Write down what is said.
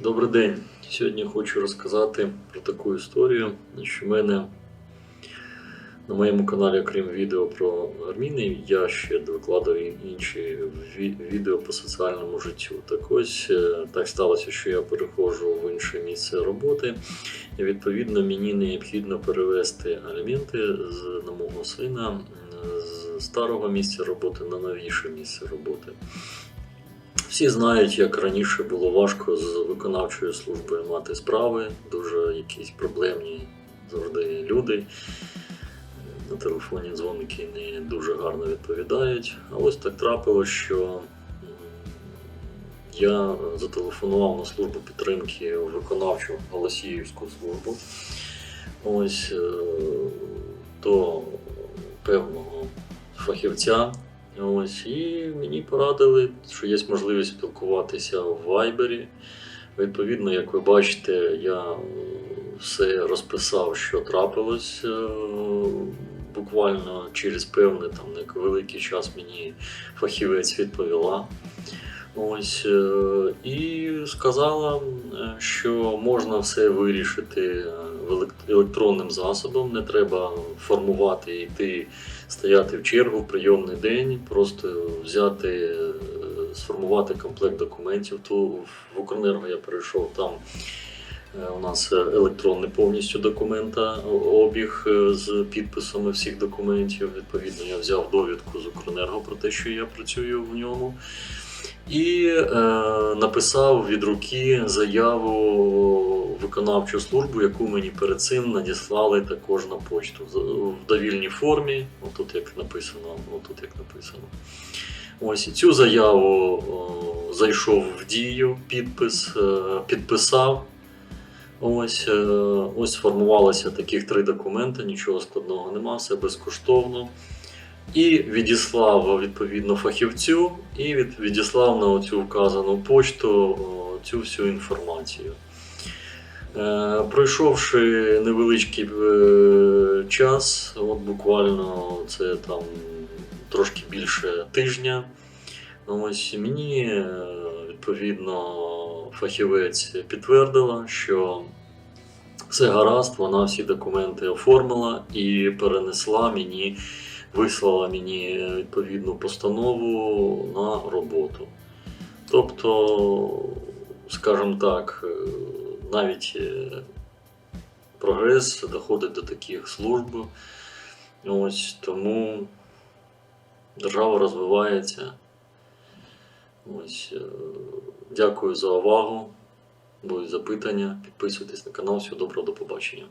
Добрий день. Сьогодні хочу розказати про таку історію, що в мене на моєму каналі, окрім відео про армійний, я ще викладаю інші відео по соціальному життю. Так ось е, так сталося, що я переходжу в інше місце роботи, і відповідно мені необхідно перевести аліменти з на мого сина з старого місця роботи на новіше місце роботи. Всі знають, як раніше було важко з виконавчою службою мати справи, дуже якісь проблемні завжди люди. На телефоні дзвоники не дуже гарно відповідають. А ось так трапилось, що я зателефонував на службу підтримки виконавчу Голосіївську службу. Ось е, до певного фахівця. Ось, і мені порадили, що є можливість спілкуватися в Вайбері. Відповідно, як ви бачите, я все розписав, що трапилось. е, Буквально через певний там невеликий час мені фахівець відповіла. Ось, е, і сказала, е, що можна все вирішити електронним засобом, не треба формувати йти стояти в чергу в прийомний день, просто взяти, е, сформувати комплект документів. То в Укренерго я перейшов там. е, У нас електронний повністю документа обіг е, з підписами всіх документів. Відповідно, я взяв довідку з Укренерго про те, що я працюю в ньому. І е, написав від руки заяву виконавчу службу, яку мені перед цим надіслали також на почту в довільній формі. Отут як написано, отут як написано. Ось і цю заяву о, зайшов в дію, підпис, е, підписав. Ось, е, ось сформувалося таких три документи, нічого складного нема, все безкоштовно. І відіслав відповідно фахівцю, і від, відіслав на цю вказану почту о, цю всю інформацію. Е, пройшовши невеличкий е, час, от буквально це там трошки більше тижня, ось мені е, відповідно фахівець підтвердила, що все гаразд, вона всі документи оформила і перенесла мені, вислала мені відповідну постанову на роботу. Тобто, скажімо так, навіть е, прогрес доходить до таких служб. Ось тому держава розвивається. Ось, е, дякую за увагу. Будуть запитання. Підписуйтесь на канал. Всього доброго, до побачення.